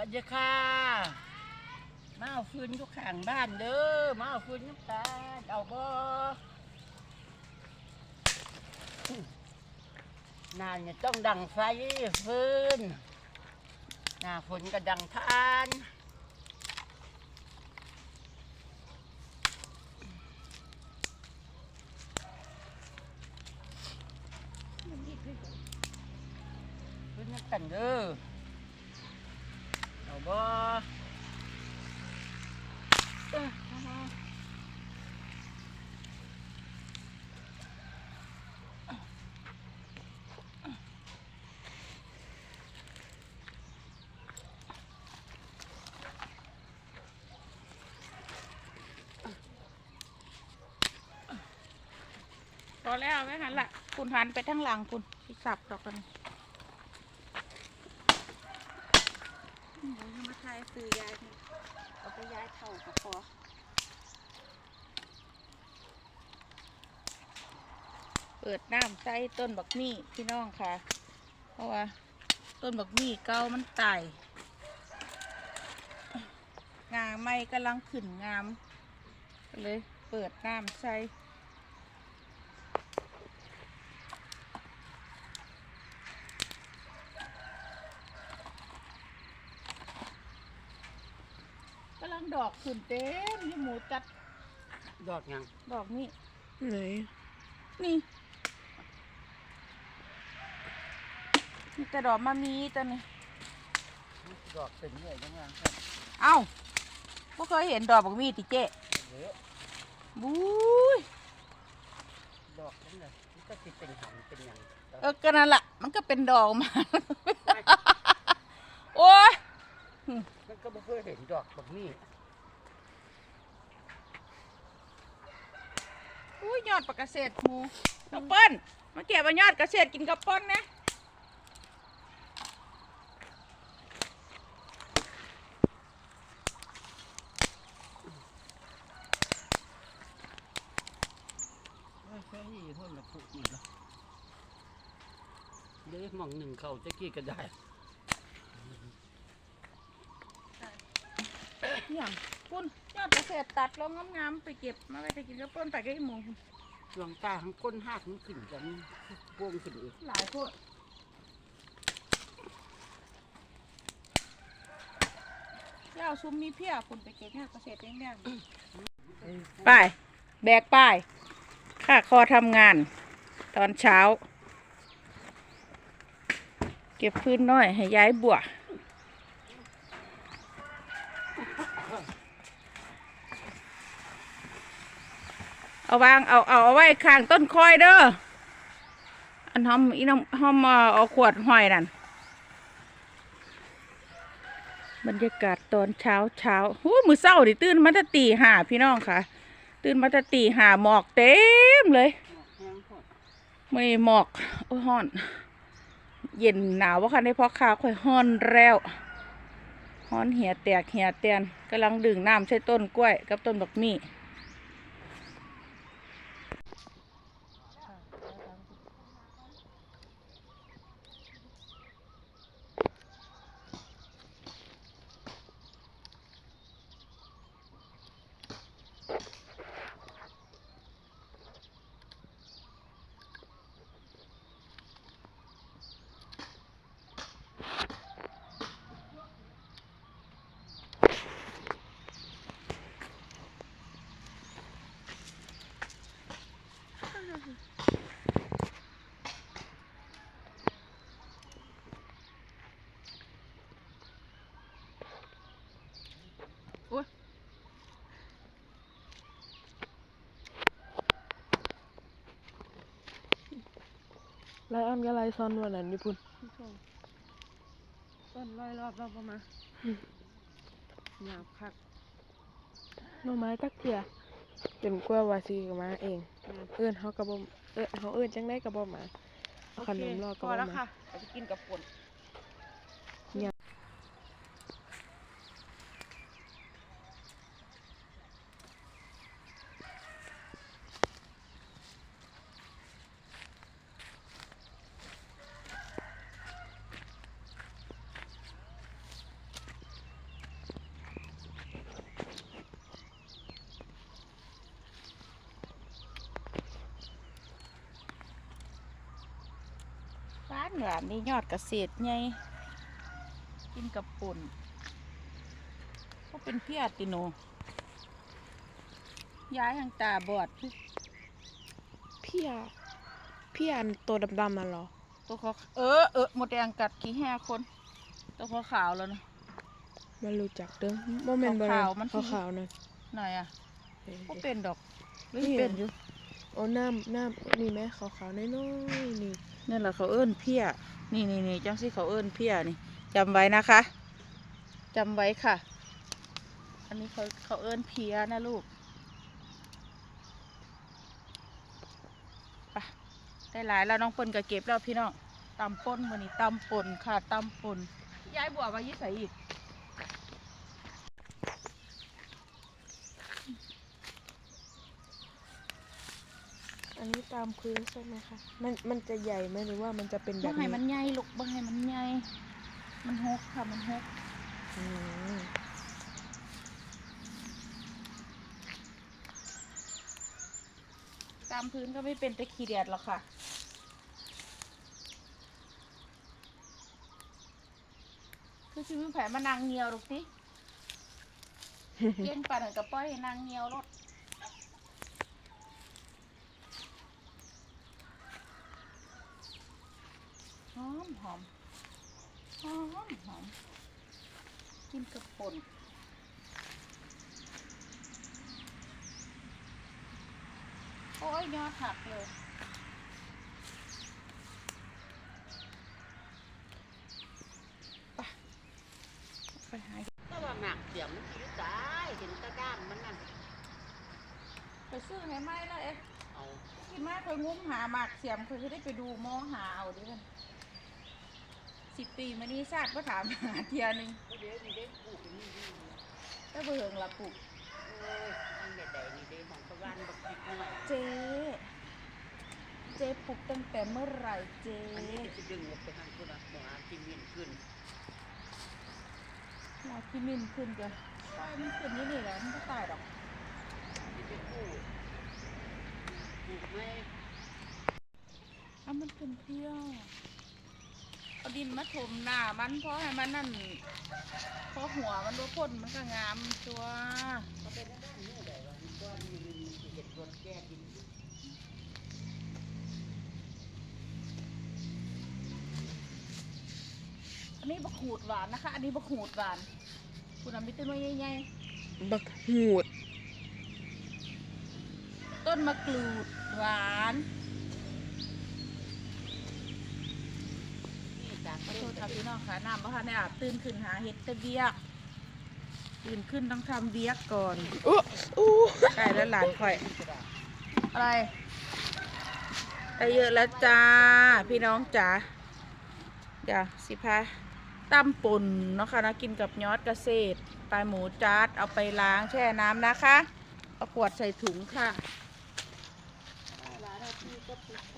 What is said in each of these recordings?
วัสดีค่ะมาเอาฟืนทุกข้างบ้านเด้อมาเอาฟืนน้ำตาลเอาบ่นานเนี่ยต้องดังไฟฟืนหน้าฝนก็ดังทานฟืนน้ำกันเด้อ บ่เอ้อพอแล้วไหมหันละคุณหันไปทั้งหลังคุณที่สับดอกกัน โอ้ยมา ทายซื้อยายนี่เอาไปย้ายเท่ากับพอเปิดน้ำใส่ต้นบักมี่พี่น้องค่ะ เพราะว่า ต้นบักมี่เก่ามันตายงาไม่กำลังขึ้นงาม เลยเปิดน้ำใส่กำลัง ดอกขึ้นเต็มที่หมูจัดดอกหยังดอกนี่ไหนนี่มีแต่ดอกมามีตัวนี้ดอกเป็นเนี่ยยังไงครับเอ้าไม่เคยเห็นดอกบักมีติเจ๊เหลือบุ้ยดอกนั่นแหละมันก็สิเป็นหันเป็นหยังเออก็นั่นแหละมันก็เป็นดอกมาโอ้ยมันก็บ่เคยเห็นดอกแบบนี้ อุ้ยยอดปลากเกษตรหมูกระเปิ้ลมาเก็บเอายอดเกษตรกินกระเปิ้ลนะไม่ใช่พ่นละผูกอีกแล้วเดี๋ยวหมองหนึ่งเขาจะกี้ก็ได้อย่าง คุณยอดเกษตรตัดลงงามๆไปเก็บมาไปไปกินกระเปิ้ลไปก็ไอ้หมูคุณดวงตาทั้งก้นหักมันขึ้นกันพวงขึ้นอีกหลายพวกเจ้าซุ้มมีเพียคุณไปเก็บยอดเกษตรเองเนี่ยไปแบกป้ายค่าคอทำงาน ตอนเช้า เก็บพื้นน้อยให้ย้ายบัว เอาวางเอาเอาเอาไว้ข้างต้นคอยเด้ออันหอมอีน้องหอมเอาขวดห้อยนั่นบรรยากาศตอนเช้าเช้าหูมือเศร้าดิตื่นมาจะตีหาพี่น้องค่ะ ตื่นมาจะตีหาหมอกเต็มเลยห้งพอดไม่หมอกโอ้ยฮ้อน เย็นหนาวว่าคันได้พอขาค่อยฮ้อนแล้วฮ้อนเหี่ยแตกเหี่ยแตนกำลังดึงน้ำใช้ต้นกล้วย กับต้นบักมี่ ไลออนกับไลซอนวันนั้นญี่ปุ่นต้นร้อยรอบรอบประมาณหยาบคักหน่อไม้ตักเถื่อจนกว่าว่าสิมาเอง เอื้อนเขากระบมเออเขาเอื้อนจังได้กระบมมาเอาขนมรอพกระอบมแล้วมาค่ะเราจะกินกับป่น หวานนี่ยอดเกษตรไงกินกับปุ่นก็เป็นเพียติโน ย้ายทางตาบอดพี่อะพี่อันตัวดำๆมาเหรอ ตัวเขาเออเออหมดแดงกัดกี่ห้าคน ตัวเขาขาวแล้วนะมันรู้จักเด้อโมเมนต์บขาวๆมันขาวๆนั่นหน่อยอะเออก็เป็นดอกหรือนี่เป็นอยู่โอ้น้ำน้ำนี่แม่ขาวๆน้อยๆนี่ นี่แหละเขาเอิ้นเพี้ย นี่นี่นี่จังสิเขาเอิ้นเพี้ยนี่จำไว้นะคะจำไว้ค่ะ อันนี้เขาเขาเอิ้นเพี้ยนะลูกไปได้หลายแล้วน้องปนก็เก็บแล้วพี่น้องตำป่นวันนี้ตำป่นค่ะตำป่นย้ายบัวมายิ่ใส่อีก อันนี้ ตามพื้นใช่ไหมคะ มันมันจะใหญ่ไหมหรือว่ามันจะเป็นแบบ่บให้นี้มันใหญ่ลูกบ่ให้มันใหญ่มันหกค่ะมันหกอืมตามพื้นก็ไม่เป็นตะขี้เดียดหรอกค่ะ คือชีวิตแผลมานางเงียวลูกสิ เก่งปั่นกับป้อยให้นางเงียวรถ มหอมหอมหอมกินกับป่นโอ้ยยอดหักเลยไปไปหาก็ว่าหนักเสียงมันคิ้วตายเห็นตะด้ามมันนั่นไปซื้อให้ไหมล่ะเอ๊ะเอาที่มาเคยงุ้มหาหมากเสียมเคยจะได้ไปดูมองหาเอาดิกัน สิบปีมานี้ชาติก็ถามหาเทียหนึงเดี๋ยวนี่เด้ปลูกนี่ดีก็เบิ่งละปลูกเอ้ยอันใหญ่ๆนี่เด้ของตะวันบักพริกหน่อยเจ๊เจ๊ปลูกตั้งแต่เมื่อไหร่เจ๊อันนี้จะดึงออกไปทางคุณอะหมอที่มีนขึ้นหัวที่มินขึ้นจ้ะตายมันขึ้นนี่นี่แหละมันก็ตายดอกที่ไปปลูกปลูกไม่อะมันเป็นเที่ยว เอาดินมาถมหน้ามันเพราะให้มันนั่นเพราะหัวมันรู้พ่นมันก็งามตัวเขาเป็นด้านนี้ได้ว่ามีก้อนมีเก็บรถแก้ดินอันนี้บักหูดหวานนะคะ อันนี้บักหูดหวาน คุณอามิต้นไม้ใหญ่บักหูด ต้นมะกรูดหวาน ขอโทษค่ะพี่น้องค่ะน้ำบ่ทันได้อาบตื่นขึ้นหาเห็ดแตะเบียกตื่นขึ้นต้องทำเบียกก่อนอู้อู้ใกล้แล้วหลานข่อย อะไรได้เยอะแล้วจ้า พี่น้องจ๋าเดี๋ยวสิพาตั้มป่นเนาะค่ะนะกินกับยอดเกษตรปลาหมูจัดเอาไปล้างแช่น้ำนะคะเอาขวดใส่ถุงค่ะน่ะก่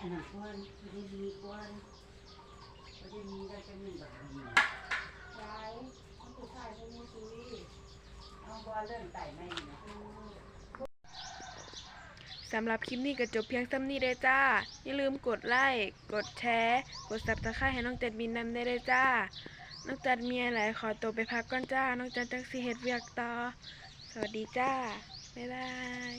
อนพอได้มีก่อนพอได้มีได้จะมีแบบนี้ใช่มันผู้ชายผู้มือซุยเอาบอลเริ่มไต่ไม่นะสำหรับคลิปนี้ก็จบเพียงซ้ำนี้ได้จ้า อย่าลืมกดไลค์ กดแชร์ กดซับสไครต์ให้น้องจัดบินนำได้เลยจ้า น้องจัดมีอะไรขอตัวไปพักก่อนจ้า น้องจัดจังสีเฮ็ดเวียกต่อ สวัสดีจ้า บ๊ายบาย